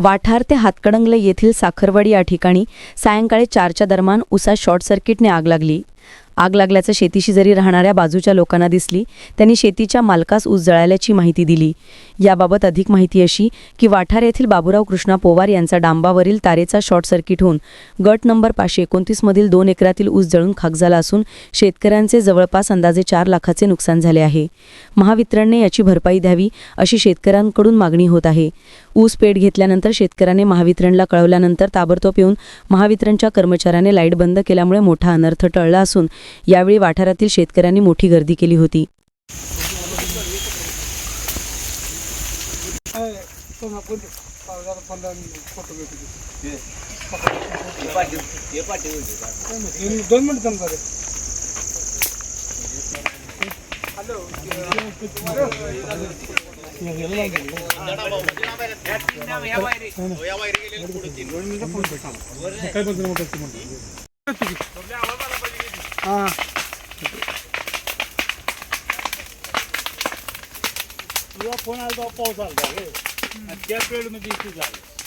वाठार ते हातकणंगले येथील साखरवाडी या ठिकाणी सायंकाळी चारच्या दरम्यान उसा शॉर्ट सर्किटने आग लागली. आग लागल्याचं शेतीशी जरी राहणाऱ्या बाजूच्या लोकांना दिसली त्यांनी शेतीच्या मालकास ऊस जळाल्याची माहिती दिली. याबाबत अधिक माहिती अशी की वाठार येथील बाबुराव कृष्णा पोवार यांचा डांबावरील तारेचा शॉर्ट सर्किट होऊन गट नंबर पाचशे एकोणतीसमधील दोन एकरातील ऊस जळून खाक झाला असून शेतकऱ्यांचे जवळपास अंदाजे चार लाखाचे नुकसान झाले आहे. महावितरणने याची भरपाई द्यावी अशी शेतकऱ्यांकडून मागणी होत आहे. ऊस पेट घेतल्यानंतर शेतकऱ्याने महावितरणला कळवल्यानंतर ताबडतोब येऊन महावितरणच्या कर्मचाऱ्याने लाइट बंद केल्यामुळे मोठा अनर्थ टळला असून यावेळी वाठारातील शेतकऱ्यांनी मोठी गर्दी केली होती. काय बोलतो मोठं ते म्हणतो हा तुझा फोन आला तेव्हा पाऊस आला रे आणि त्या पिरियड इथे झालं.